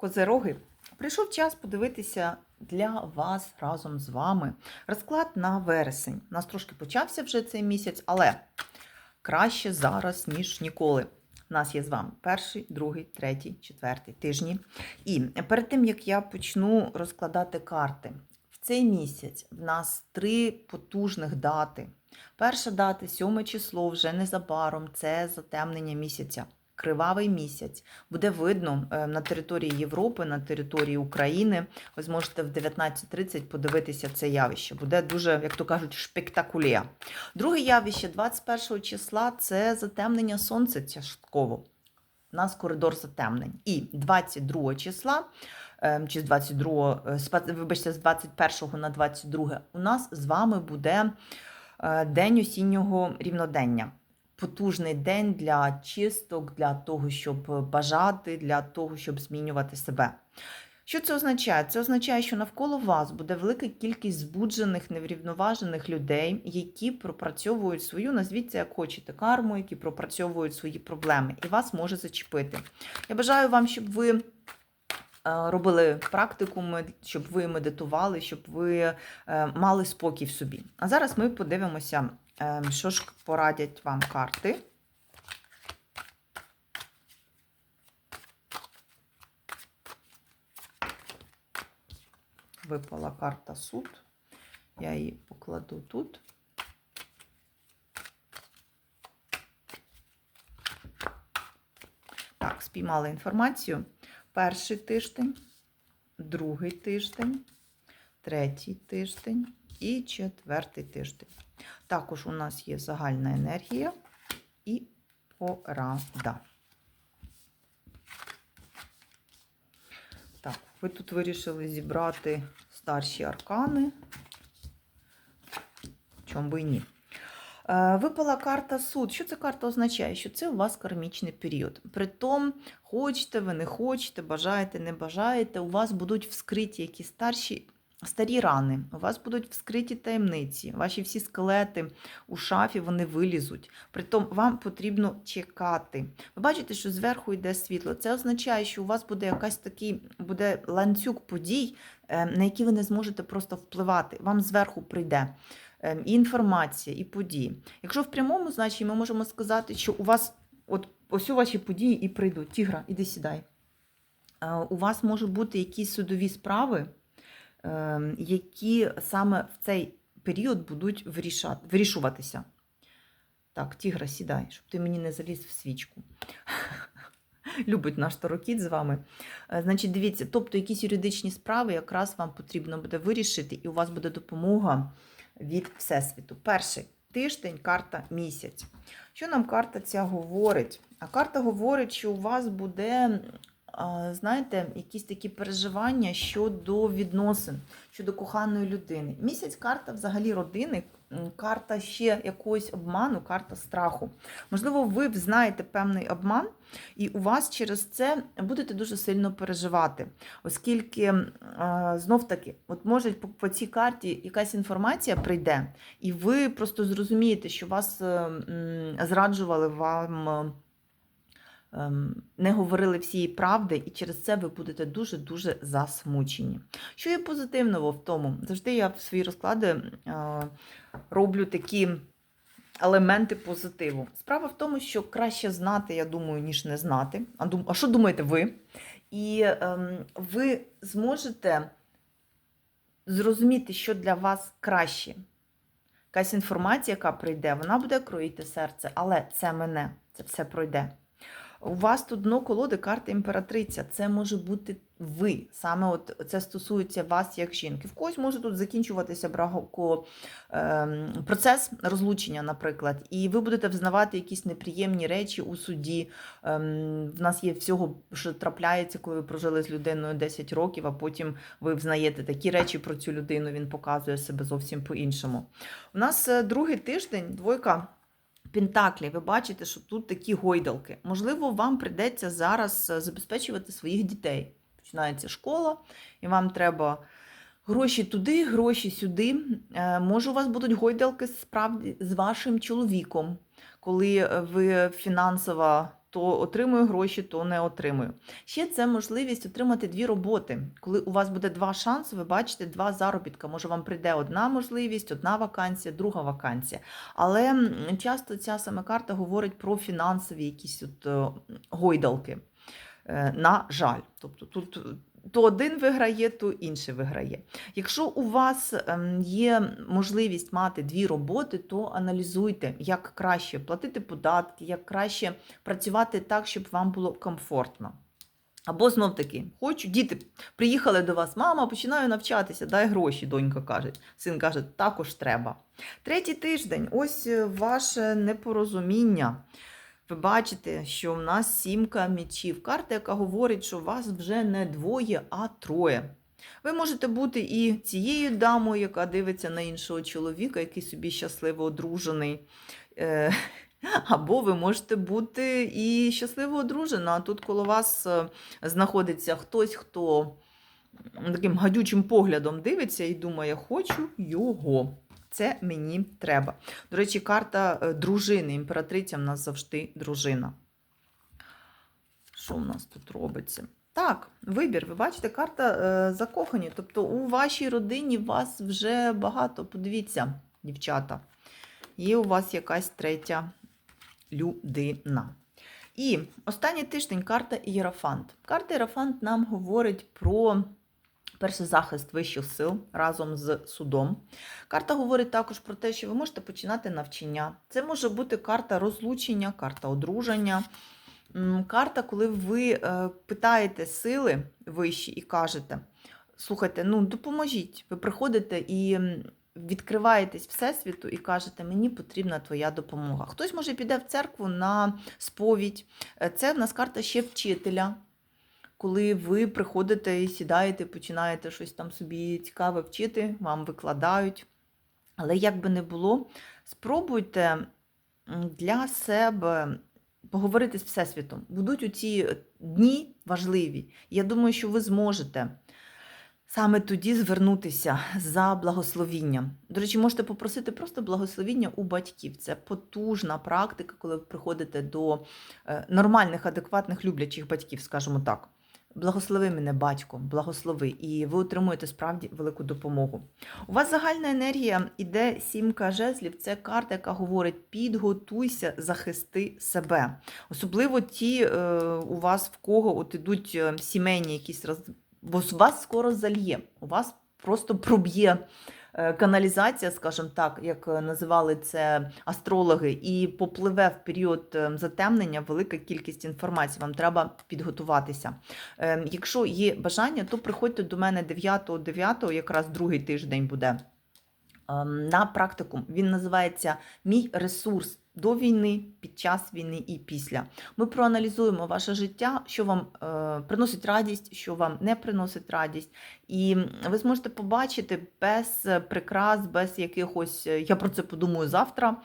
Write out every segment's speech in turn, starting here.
Козероги, прийшов час подивитися для вас разом з вами розклад на вересень. У нас трошки почався вже цей місяць, але краще зараз, ніж ніколи. У нас є з вами перший, другий, третій, четвертий тижні. І перед тим як я почну розкладати карти, в цей місяць в нас три потужних дати. Перша дата, 7 число, вже незабаром, це затемнення місяця. Кривавий місяць буде видно е, на території Європи, на території України. Ви зможете в 19.30 подивитися це явище. Буде дуже, як то кажуть, шпектакулія. Друге явище 21 числа це затемнення сонця частково. У нас коридор затемнень. І 22 числа, е, чи з 22, е, вибачте, з 21 на 22 у нас з вами буде день осіннього рівнодення потужний день для чисток, для того, щоб бажати, для того, щоб змінювати себе. Що це означає? Це означає, що навколо вас буде велика кількість збуджених, неврівноважених людей, які пропрацьовують свою, назвіть це як хочете, карму, які пропрацьовують свої проблеми, і вас може зачепити. Я бажаю вам, щоб ви е, робили практикуми, щоб ви медитували, щоб ви е, мали спокій в собі. А зараз ми подивимося, е, що ж порадять вам карти. Випала карта суд. Я її покладу тут. Так, спіймали інформацію. Перший тиждень, другий тиждень, третій тиждень і четвертий тиждень. Також у нас є загальна енергія і порада. Так, ви тут вирішили зібрати старші аркани. Чому би і ні? Е, Випала карта суд. Що ця карта означає? Що це у вас кармічний період. Притом, хочете ви, не хочете, бажаєте, не бажаєте, у вас будуть вскриті якісь старші. Старі рани, у вас будуть вскриті таємниці, ваші всі скелети у шафі вони вилізуть. Притом вам потрібно чекати. Ви бачите, що зверху йде світло. Це означає, що у вас буде якась такий буде ланцюг подій, е, на які ви не зможете просто впливати. Вам зверху прийде і інформація, і події. Якщо в прямому значенні ми можемо сказати, що у вас от ось у ваші події і прийдуть. Тігра, іди сідай. Е, У вас можуть бути якісь судові справи, е, які саме в цей період будуть вирішуватися. Так, тігра, сідай, щоб ти мені не заліз в свічку. Любить наш тарокіт з вами. Е, Значить, дивіться, тобто якісь юридичні справи якраз вам потрібно буде вирішити, і у вас буде допомога від Всесвіту. Перший тиждень, карта місяць. Що нам карта ця говорить? А карта говорить, що у вас буде, знаєте, якісь такі переживання щодо відносин, щодо коханої людини. Місяць карта взагалі родини, карта ще якогось обману, карта страху. Можливо, ви знаєте певний обман, і у вас через це будете дуже сильно переживати, оскільки знов таки, от може по, цій карті якась інформація прийде, і ви просто зрозумієте, що вас е, зраджували вам. Ем, Не говорили всієї правди, і через це ви будете дуже-дуже засмучені. Що є позитивного в тому? Завжди я в свої розклади е, роблю такі елементи позитиву. Справа в тому, що краще знати, я думаю, ніж не знати. А що думаєте ви? І ем, ви зможете зрозуміти, що для вас краще. Якась інформація, яка прийде, вона буде кроїти серце, але це мене, це все пройде. У вас тут дно колоди карта імператриця. Це може бути ви. Саме от це стосується вас як жінки. В когось може тут закінчуватися брако, ем, процес розлучення, наприклад, і ви будете взнавати якісь неприємні речі у суді. Ем, в нас є всього, що трапляється, коли ви прожили з людиною 10 років, а потім ви взнаєте такі речі про цю людину, він показує себе зовсім по-іншому. У нас е, другий тиждень, двойка. Пентаклі, ви бачите, що тут такі гойдалки. Можливо, вам прийдеться зараз е, забезпечувати своїх дітей. Починається школа, і вам треба гроші туди, гроші сюди. Е, Може, у вас будуть гойдалки справді з вашим чоловіком, коли е, ви фінансово то отримую гроші, то не отримую. Ще це можливість отримати дві роботи. Коли у вас буде два шанси, ви бачите два заробітка. Може, вам прийде одна можливість, одна вакансія, друга вакансія. Але часто ця саме карта говорить про фінансові якісь от е, гойдалки. Е, На жаль, тобто тут то один виграє, то інший виграє. Якщо у вас ем, є можливість мати дві роботи, то аналізуйте, як краще платити податки, як краще працювати так, щоб вам було комфортно. Або знов таки, хочу, діти приїхали до вас, мама, починаю навчатися, дай гроші, донька каже. Син каже, також треба. Третій тиждень, ось е, ваше непорозуміння. Ви бачите, що в нас сімка мечів. Карта, яка говорить, що вас вже не двоє, а троє. Ви можете бути і цією дамою, яка дивиться на іншого чоловіка, який собі щасливо одружений. Е, Або ви можете бути і щасливо одружена, а тут коло вас е, знаходиться хтось, хто таким гадючим поглядом дивиться і думає, хочу його. Це мені треба. До речі, карта е, дружини. Імператриця в нас завжди дружина. Що в нас тут робиться? Так, вибір. Ви бачите, карта е, закохані. Тобто у вашій родині вас вже багато. Подивіться, дівчата. Є у вас якась третя людина. І останній тиждень карта Ієрофант. Карта Ієрофант нам говорить про перший захист вищих сил разом з судом. Карта говорить також про те, що ви можете починати навчання. Це може бути карта розлучення, карта одруження. Карта, коли ви е, питаєте сили вищі і кажете: слухайте, ну допоможіть. Ви приходите і відкриваєтесь Всесвіту і кажете, мені потрібна твоя допомога. Хтось може піде в церкву на сповідь. Е, Це в нас карта ще вчителя. Коли ви приходите і сідаєте, починаєте щось там собі цікаве вчити, вам викладають. Але як би не було, спробуйте для себе поговорити з Всесвітом. Будуть у ці дні важливі. Я думаю, що ви зможете саме тоді звернутися за благословінням. До речі, можете попросити просто благословіння у батьків. Це потужна практика, коли ви приходите до е, нормальних, адекватних, люблячих батьків, скажімо так. Благослови мене, батько, благослови, і ви отримуєте справді велику допомогу. У вас загальна енергія іде сімка жезлів. Це карта, яка говорить: підготуйся, захисти себе. Особливо ті е, у вас, в кого от ідуть е, сімейні якісь роз... вас скоро зальє, у вас просто проб'є каналізація, скажімо так, як е, називали це астрологи, і попливе в період е, затемнення велика кількість інформації. Вам треба підготуватися. Е, Якщо є бажання, то приходьте до мене 9-9, якраз другий тиждень буде ем, на практику Він називається Мій ресурс до війни, під час війни і після. Ми проаналізуємо ваше життя, що вам е, приносить радість, що вам не приносить радість. І ви зможете побачити без прикрас, без якихось, е, я про це подумаю завтра,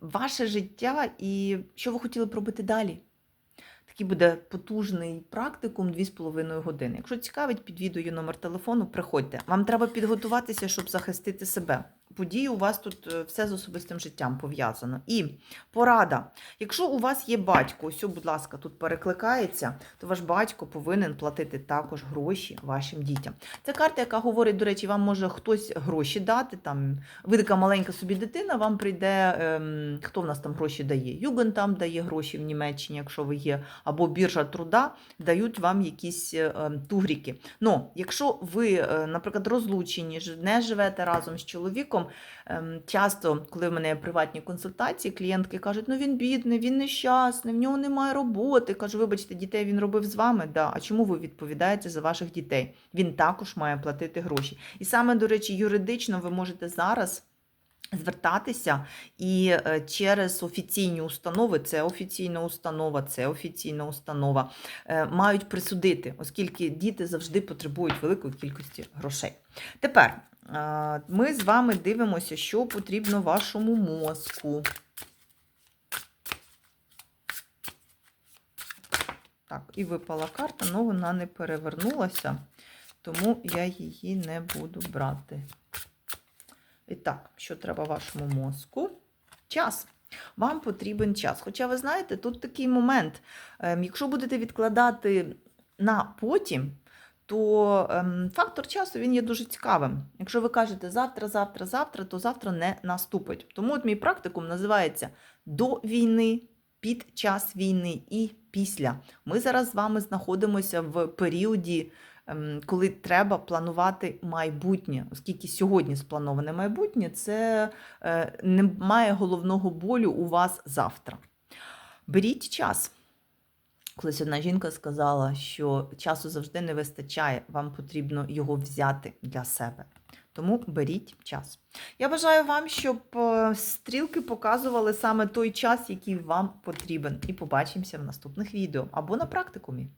ваше життя і що ви хотіли б робити далі. Такий буде потужний практикум 2,5 години. Якщо цікавить, під відео номер телефону, приходьте. Вам треба підготуватися, щоб захистити себе. Події у вас тут е, все з особистим життям пов'язано. І порада. Якщо у вас є батько, ось, будь ласка, тут перекликається, то ваш батько повинен платити також гроші вашим дітям. Це карта, яка говорить, до речі, вам може хтось гроші дати. Там, ви така маленька собі дитина, вам прийде, ем, хто в нас там гроші дає? Юген там дає гроші в Німеччині, якщо ви є, або біржа труда, дають вам якісь е, ем, тугріки. Ну, якщо ви, е, наприклад, розлучені, не живете разом з чоловіком, ем, часто, коли в мене є приватні консультації, клієнтки кажуть, ну він бідний, він нещасний, в нього немає роботи. Кажу, вибачте, дітей він робив з вами. Да. А чому ви відповідаєте за ваших дітей? Він також має платити гроші. І саме, до речі, юридично ви можете зараз. Звертатися і е, через офіційні установи, це офіційна установа, це офіційна установа, е, мають присудити, оскільки діти завжди потребують великої кількості грошей. Тепер ми з вами дивимося, що потрібно вашому мозку. Так, і випала карта, але вона не перевернулася, тому я її не буду брати. І так, що треба вашому мозку? Час. Вам потрібен час. Хоча ви знаєте, тут такий момент. ем, Якщо будете відкладати на потім, то ем, фактор часу він є дуже цікавим. Якщо ви кажете завтра, завтра, завтра, то завтра не наступить. Тому от мій практикум називається до війни, під час війни і після. Ми зараз з вами знаходимося в періоді, ем, коли треба планувати майбутнє, оскільки сьогодні сплановане майбутнє це е, немає головного болю у вас завтра. Беріть час. Колись одна жінка сказала, що часу завжди не вистачає, вам потрібно його взяти для себе. Тому беріть час. Я бажаю вам, щоб е, стрілки показували саме той час, який вам потрібен. І побачимося в наступних відео або на практикумі.